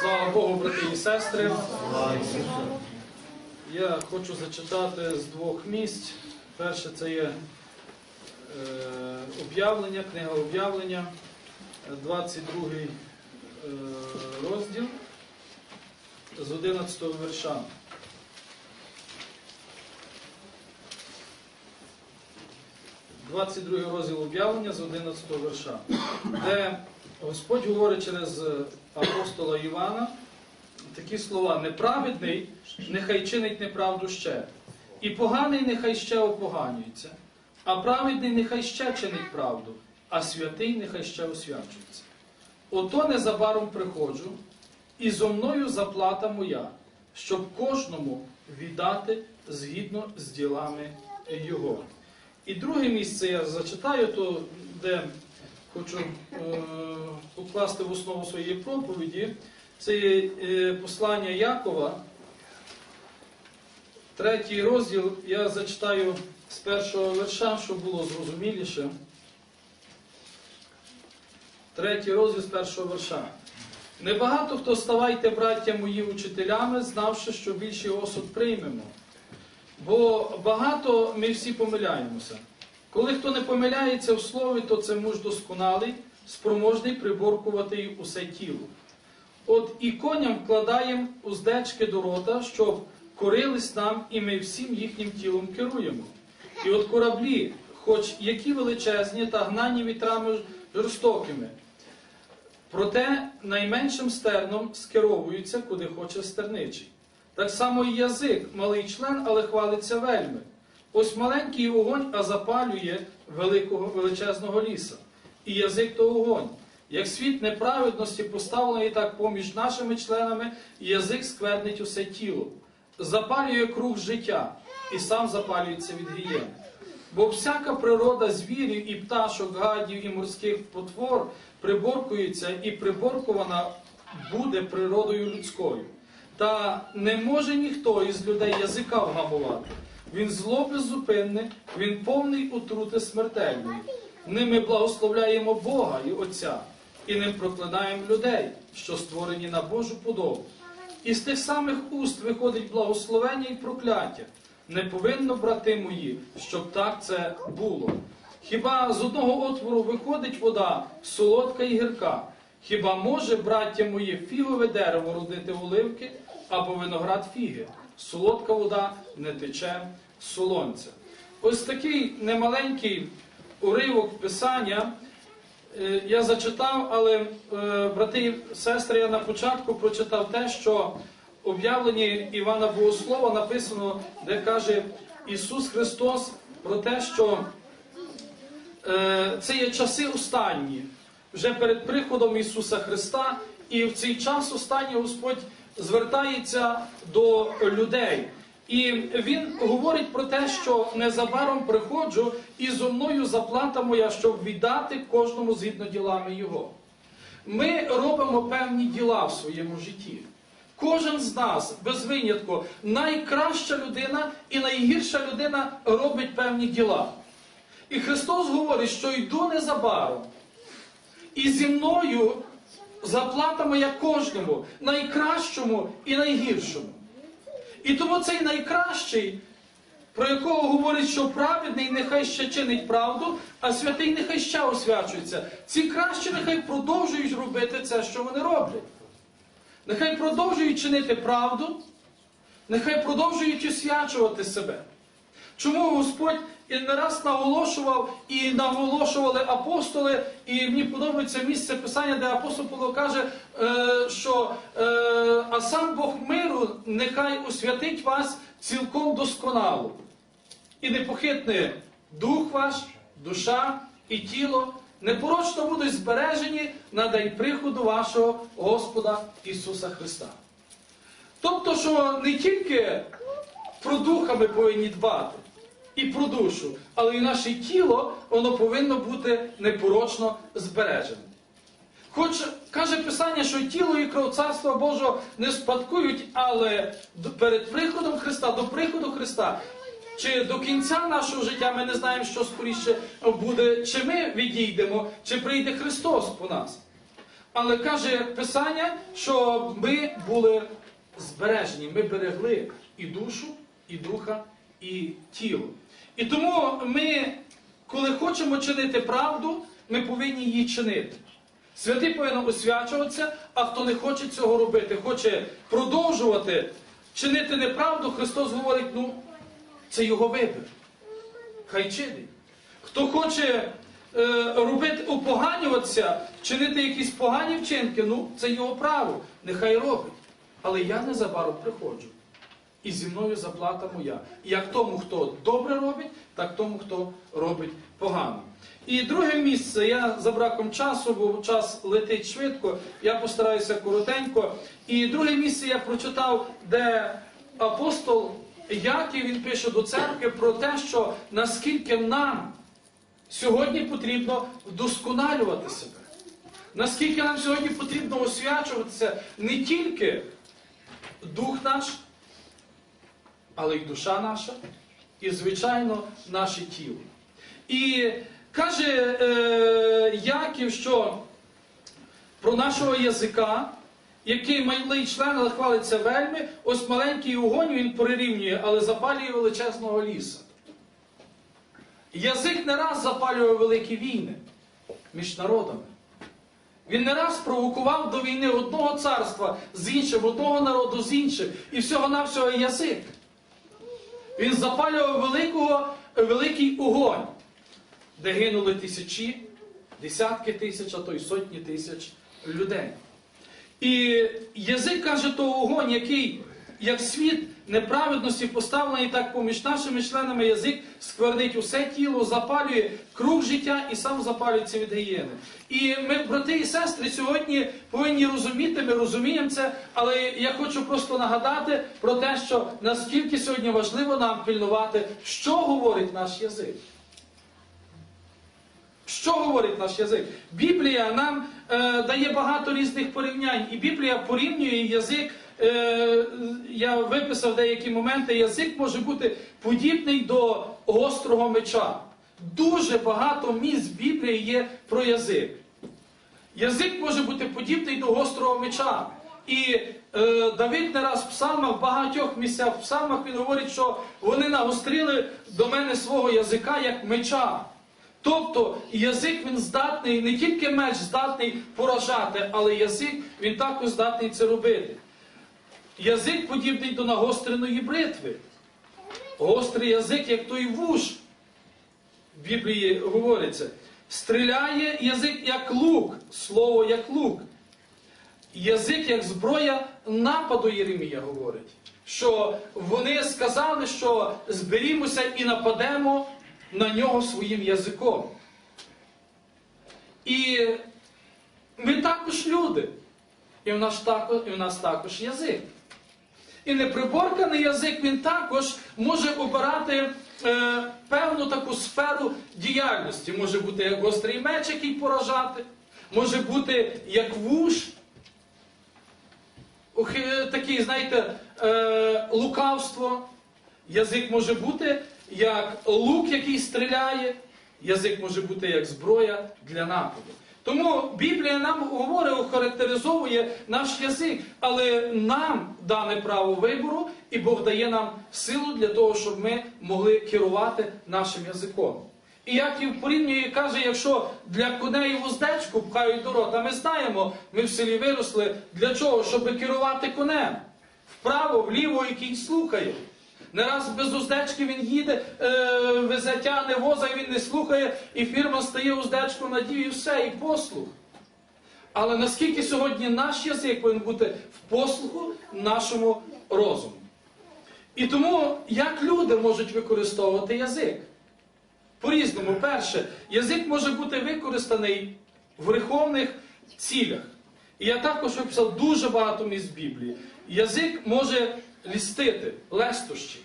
Слава Богу, брати і сестри. Я хочу зачитати з двох місць. Перше це є е, об'явлення, книга об'явлення, 22 е, розділ з 11 верша. Двадцять другий розділ об'явлення з 11 верша, де Господь говорить через апостола Івана такі слова: неправедний нехай чинить неправду ще, і поганий нехай ще опоганюється, а праведний нехай ще чинить правду, а святий нехай ще освячується. Ото незабаром приходжу, і зо мною заплата моя, щоб кожному віддати згідно з ділами його. І друге місце я зачитаю, то де хочу е, покласти в основу своєї проповіді. Це є е, послання Якова, третій розділ. Я зачитаю з першого верша, щоб було зрозуміліше. Третій розділ з першого верша. Небагато хто ставайте, браття мої, учителями, знавши, що більший осуд приймемо. Бо багато ми всі помиляємося. Коли хто не помиляється в слові, то це муж досконалий, спроможний приборкувати усе тіло. От і коням вкладаємо уздечки до рота, щоб корились нам, і ми всім їхнім тілом керуємо. І от кораблі, хоч які величезні та гнані вітрами жорстокими, проте найменшим стерном скеровуються, куди хоче стерничий. Так само і язик, малий член, але хвалиться вельми. Ось маленький огонь, а запалює великого величезного ліса. І язик то огонь. Як світ неправедності поставлений так поміж нашими членами, язик сквернить усе тіло, запалює круг життя і сам запалюється від гієни. Бо всяка природа звірів і пташок, гадів і морських потвор приборкується і приборкувана буде природою людською. Та не може ніхто із людей язика вгамувати. Він зло беззупинне, він повний отрути смертельної. Ними благословляємо Бога і Отця, і ним проклинаємо людей, що створені на Божу подобу. І з тих самих уст виходить благословення і прокляття. Не повинно, брати мої, щоб так це було. Хіба з одного отвору виходить вода солодка і гірка? Хіба може, браття мої, фігове дерево родити оливки або виноград фіги? Солодка вода не тече з солонця. Ось такий немаленький уривок писання е, я зачитав, але, е, брати і сестри, я на початку прочитав те, що в об'явленні Івана Богослова написано, де каже Ісус Христос про те, що е, це є часи останні, вже перед приходом Ісуса Христа, і в цей час останній Господь звертається до людей. І він говорить про те, що незабаром приходжу, і зо мною заплата моя, щоб віддати кожному згідно ділами його. Ми робимо певні діла в своєму житті. Кожен з нас, без винятку, найкраща людина і найгірша людина робить певні діла. І Христос говорить, що йду незабаром. І зі мною заплата моя кожному, найкращому і найгіршому. І тому цей найкращий, про якого говорить, що праведний нехай ще чинить правду, а святий нехай ще освячується. Ці кращі нехай продовжують робити це, що вони роблять. Нехай продовжують чинити правду, нехай продовжують освячувати себе. Чому Господь і не раз наголошував і наголошували апостоли, і мені подобається місце писання, де апостол Павло каже, е, що е, а сам Бог миру нехай освятить вас цілком досконало. І непохитний дух ваш, душа і тіло непорочно будуть збережені на день приходу вашого Господа Ісуса Христа. Тобто, що не тільки про духа ми повинні дбати і про душу, але і наше тіло воно повинно бути непорочно збережене. Хоч каже Писання, що тіло і кров Царства Божого не спадкують, але перед приходом Христа, до приходу Христа, чи до кінця нашого життя ми не знаємо, що скоріше буде, чи ми відійдемо, чи прийде Христос по нас. Але каже Писання, що ми були збережені, ми берегли і душу, і духа, і тіло. І тому ми, коли хочемо чинити правду, ми повинні її чинити. Святий повинен освячуватися, а хто не хоче цього робити, хоче продовжувати чинити неправду, Христос говорить, ну, це його вибір. Хай чинить. Хто хоче е, робити, опоганюватися, чинити якісь погані вчинки, ну це його право, нехай робить. Але я незабаром приходжу. І зі мною заплата моя. Як тому, хто добре робить, так тому, хто робить погано. І друге місце, я за браком часу, бо час летить швидко, я постараюся коротенько. І друге місце я прочитав, де апостол Яків він пише до церкви про те, що наскільки нам сьогодні потрібно вдосконалювати себе. Наскільки нам сьогодні потрібно освячуватися не тільки дух наш, але й душа наша, і, звичайно, наше тіло. І каже е, Яків, що про нашого язика, який малий член, але хвалиться вельми, ось маленький огонь він прирівнює, але запалює величезного ліса. Язик не раз запалює великі війни між народами. Він не раз провокував до війни одного царства з іншим, одного народу з іншим. І всього-навсього язик. Він запалював великого, великий огонь, де гинули тисячі, десятки тисяч, а то й сотні тисяч людей. І язик каже, то огонь, який, як світ неправедності поставлений так поміж нашими членами, язик сквернить усе тіло, запалює круг життя і сам запалюється від гієни. І ми, брати і сестри, сьогодні повинні розуміти, ми розуміємо це, але я хочу просто нагадати про те, що наскільки сьогодні важливо нам пильнувати, що говорить наш язик. Що говорить наш язик? Біблія нам е, дає багато різних порівнянь, і Біблія порівнює язик. Е, я виписав деякі моменти. Язик може бути подібний до гострого меча. Дуже багато місць Біблії є про язик. Язик може бути подібний до гострого меча. І е, Давид не раз в псалмах, в багатьох місцях в псалмах він говорить, що вони нагострили до мене свого язика як меча. Тобто язик він здатний, не тільки меч здатний поражати, але язик він також здатний це робити. Язик подібний до нагостреної бритви. Гострий язик, як той вуж. В Біблії говориться. Стріляє язик як лук, слово як лук. Язик як зброя нападу Єремія говорить. Що вони сказали, що зберімося і нападемо на нього своїм язиком. І ми також люди. І в нас також, і в нас також язик. І неприборканий язик він також може обирати е, певну таку сферу діяльності. Може бути як гострий меч, який поражати, може бути як вуж, Охи- такий, знаєте, е, лукавство. Язик може бути як лук, який стріляє, язик може бути як зброя для нападу. Тому Біблія нам говорить, охарактеризовує наш язик, але нам дане право вибору, і Бог дає нам силу для того, щоб ми могли керувати нашим язиком. І як і порівнює каже, якщо для коней вуздечку пхають до рота, ми знаємо, ми в селі виросли, для чого? Щоб керувати конем. Вправо, вліво, кінь слухає. Не раз без уздечки він їде, е, везе воза, і він не слухає, і фірма стає уздечку надію, і все, і послух. Але наскільки сьогодні наш язик повинен бути в послуху нашому розуму? І тому як люди можуть використовувати язик? По-різному, перше, язик може бути використаний в греховних цілях. І я також виписав дуже багато місць Біблії. Язик може лістити, лестощі.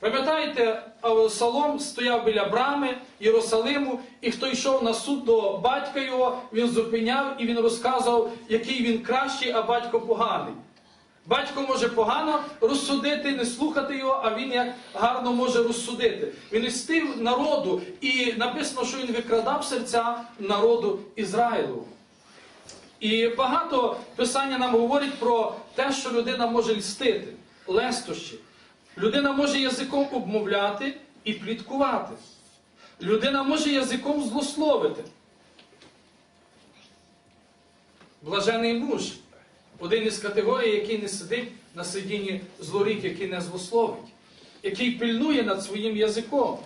Пам'ятаєте, Солом стояв біля брами Єрусалиму, і хто йшов на суд до батька його, він зупиняв і він розказував, який він кращий, а батько поганий. Батько може погано розсудити, не слухати його, а він як гарно може розсудити. Він істив народу, і написано, що він викрадав серця народу Ізраїлу. І багато писання нам говорить про те, що людина може льстити, лестощі. Людина може язиком обмовляти і пліткувати. Людина може язиком злословити. Блажений муж. Один із категорій, який не сидить на сидінні злорік, який не злословить, який пильнує над своїм язиком.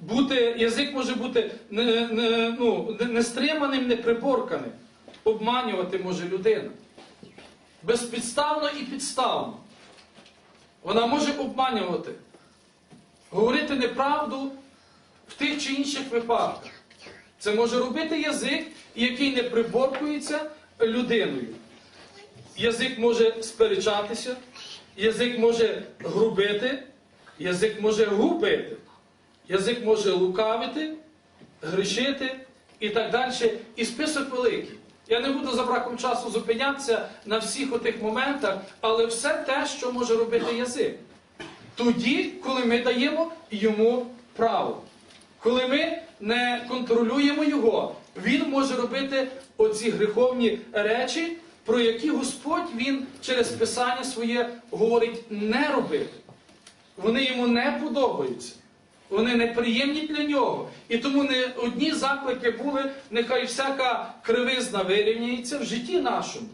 Бути, язик може бути не, не, ну, не- нестриманим, неприборканим. Обманювати може людина. Безпідставно і підставно. Вона може обманювати, говорити неправду в тих чи інших випадках. Це може робити язик, який не приборкується людиною. Язик може сперечатися, язик може грубити, язик може губити, язик може лукавити, грішити і так далі. І список великий. Я не буду за браком часу зупинятися на всіх отих моментах, але все те, що може робити язик. Тоді, коли ми даємо йому право. Коли ми не контролюємо його, він може робити оці гріховні речі, про які Господь він через Писання своє говорить не робити. Вони йому не подобаються. Вони неприємні для нього. І тому не одні заклики були, нехай всяка кривизна вирівняється в житті нашому.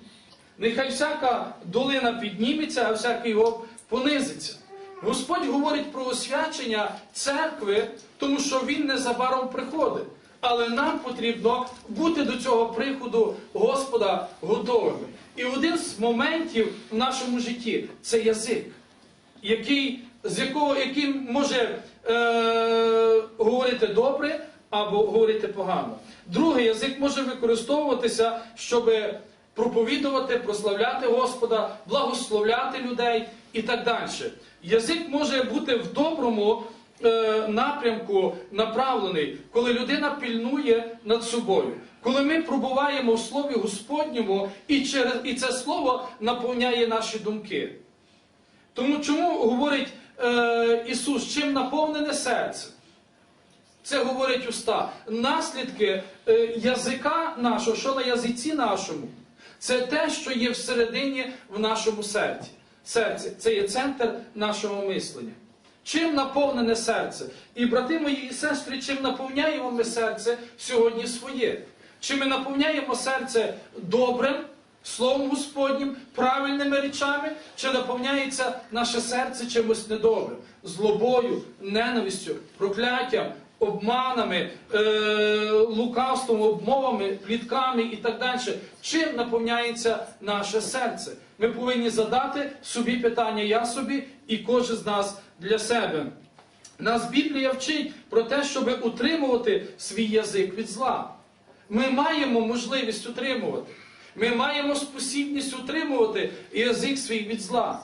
Нехай всяка долина підніметься, а всякий гоб понизиться. Господь говорить про освячення церкви, тому що Він незабаром приходить. Але нам потрібно бути до цього приходу Господа готовими. І один з моментів в нашому житті це язик, який, з якого, яким може е, говорити добре або говорити погано. Другий язик може використовуватися, щоб проповідувати, прославляти Господа, благословляти людей і так далі. Язик може бути в доброму е, напрямку направлений, коли людина пільнує над собою. Коли ми пробуваємо в Слові Господньому, і, через, і це слово наповняє наші думки. Тому чому говорить е, Ісус, чим наповнене серце? Це говорить уста. Наслідки е, язика нашого, що на язиці нашому, це те, що є всередині в нашому серці. Серці. Це є центр нашого мислення. Чим наповнене серце? І брати мої і сестри, чим наповняємо ми серце сьогодні своє? Чи ми наповняємо серце добрим, Словом Господнім, правильними речами, чи наповняється наше серце чимось недобрим, злобою, ненавистю, прокляттям, обманами, е- лукавством, обмовами, плітками і так далі. Чим наповняється наше серце? Ми повинні задати собі питання, я собі і кожен з нас для себе. Нас Біблія вчить про те, щоб утримувати свій язик від зла. Ми маємо можливість утримувати. Ми маємо спосібність утримувати язик свій від зла.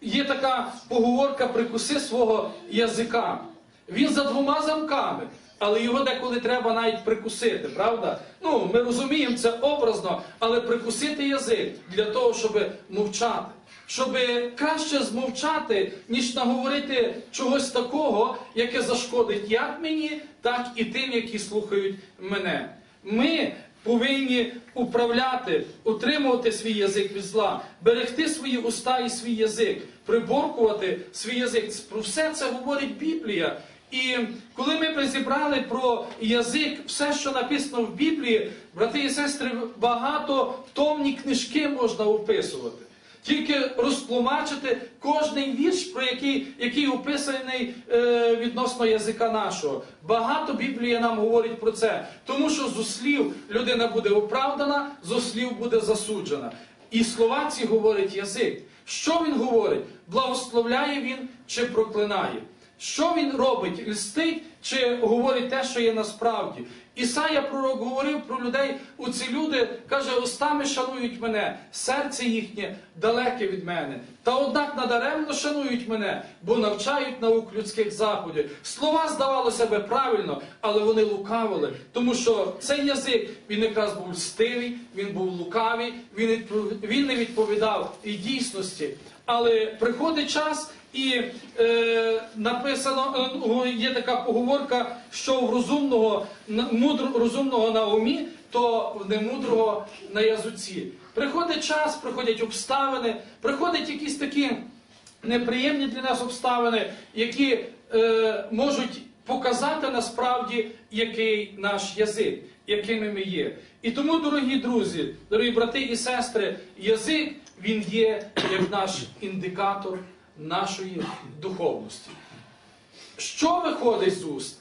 Є така поговорка прикуси свого язика. Він за двома замками, але його деколи треба навіть прикусити, правда? Ну, ми розуміємо це образно, але прикусити язик для того, щоб мовчати. Щоб краще змовчати, ніж наговорити чогось такого, яке зашкодить як мені, так і тим, які слухають мене. Ми повинні управляти, утримувати свій язик від зла, берегти свої уста і свій язик, приборкувати свій язик. Про все це говорить Біблія. І коли ми призібрали про язик, все, що написано в Біблії, брати і сестри, багато томні книжки можна описувати. Тільки розтлумачити кожний вірш, про який, який описаний е, відносно язика нашого. Багато Біблія нам говорить про це. Тому що з слів людина буде оправдана, з слів буде засуджена. І слова ці говорить язик. Що він говорить? Благословляє він чи проклинає? Що він робить? Льстить чи говорить те, що є насправді? Ісая пророк говорив про людей, у ці люди, каже, устами шанують мене, серце їхнє далеке від мене. Та однак надаремно шанують мене, бо навчають наук людських заходів. Слова здавалося би правильно, але вони лукавили. Тому що цей язик, він якраз був льстивий, він був лукавий, він, не відповідав і дійсності. Але приходить час, і е, написано, е, є така поговорка, що в розумного, мудро, розумного на умі то в немудрого на язуці. Приходить час, приходять обставини, приходять якісь такі неприємні для нас обставини, які е, можуть показати насправді, який наш язик, якими ми є. І тому, дорогі друзі, дорогі брати і сестри, язик він є як наш індикатор нашої духовності. Що виходить з уст?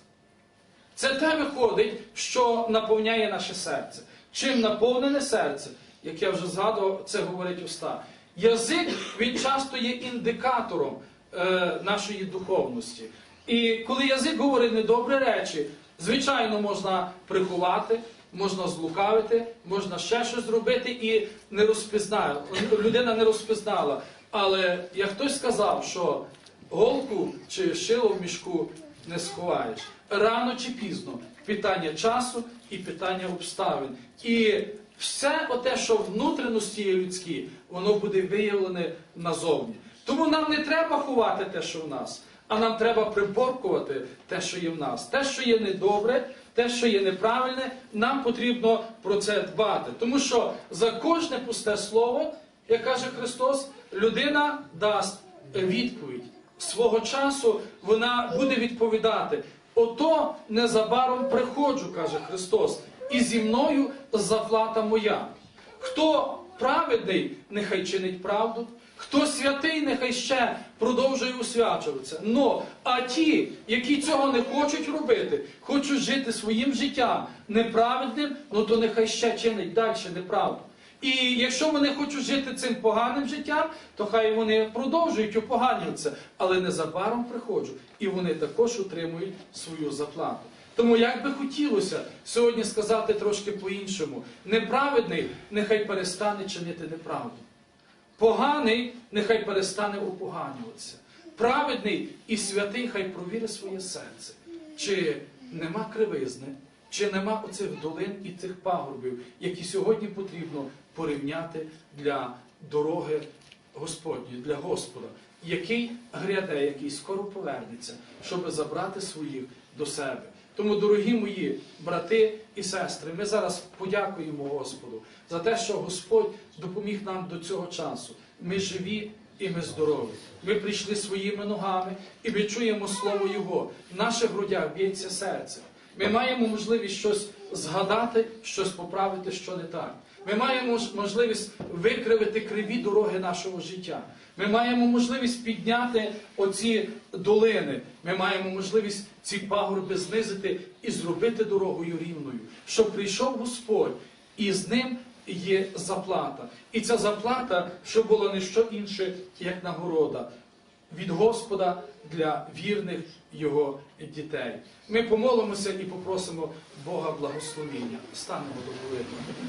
Це те виходить, що наповняє наше серце. Чим наповнене серце, як я вже згадував, це говорить уста. Язик він часто є індикатором е, нашої духовності. І коли язик говорить недобрі речі, звичайно, можна приховати, можна злукавити, можна ще щось зробити і не розпізнає. Людина не розпізнала. Але як хтось сказав, що голку чи шило в мішку не сховаєш. Рано чи пізно питання часу і питання обставин. І все оте, що внутрішності є людські, воно буде виявлене назовні. Тому нам не треба ховати те, що в нас, а нам треба приборкувати те, що є в нас. Те, що є недобре, те, що є неправильне, нам потрібно про це дбати. Тому що за кожне пусте слово, як каже Христос, людина дасть відповідь. Свого часу вона буде відповідати. Ото незабаром приходжу, каже Христос, і зі мною заплата моя. Хто праведний, нехай чинить правду, хто святий, нехай ще продовжує усвячуватися. Но, а ті, які цього не хочуть робити, хочуть жити своїм життям неправедним, ну то нехай ще чинить далі неправду. І якщо вони хочуть жити цим поганим життям, то хай вони продовжують опоганюватися. Але незабаром приходжу, і вони також отримують свою заплату. Тому як би хотілося сьогодні сказати трошки по-іншому: неправедний нехай перестане чинити неправду. Поганий нехай перестане опоганюватися. Праведний і святий хай провірить своє серце. Чи нема кривизни, чи нема оцих долин і цих пагорбів, які сьогодні потрібно порівняти для дороги Господньої, для Господа, який гряде, який скоро повернеться, щоб забрати своїх до себе. Тому, дорогі мої брати і сестри, ми зараз подякуємо Господу за те, що Господь допоміг нам до цього часу. Ми живі і ми здорові. Ми прийшли своїми ногами і ми чуємо Слово Його. В наших грудях б'ється серце. Ми маємо можливість щось згадати, щось поправити, що не так. Ми маємо можливість викривити криві дороги нашого життя. Ми маємо можливість підняти оці долини. Ми маємо можливість ці пагорби знизити і зробити дорогою рівною, щоб прийшов Господь, і з ним є заплата. І ця заплата, що була не що інше, як нагорода від Господа для вірних його дітей. Ми помолимося і попросимо Бога благословіння. Станемо до молитви.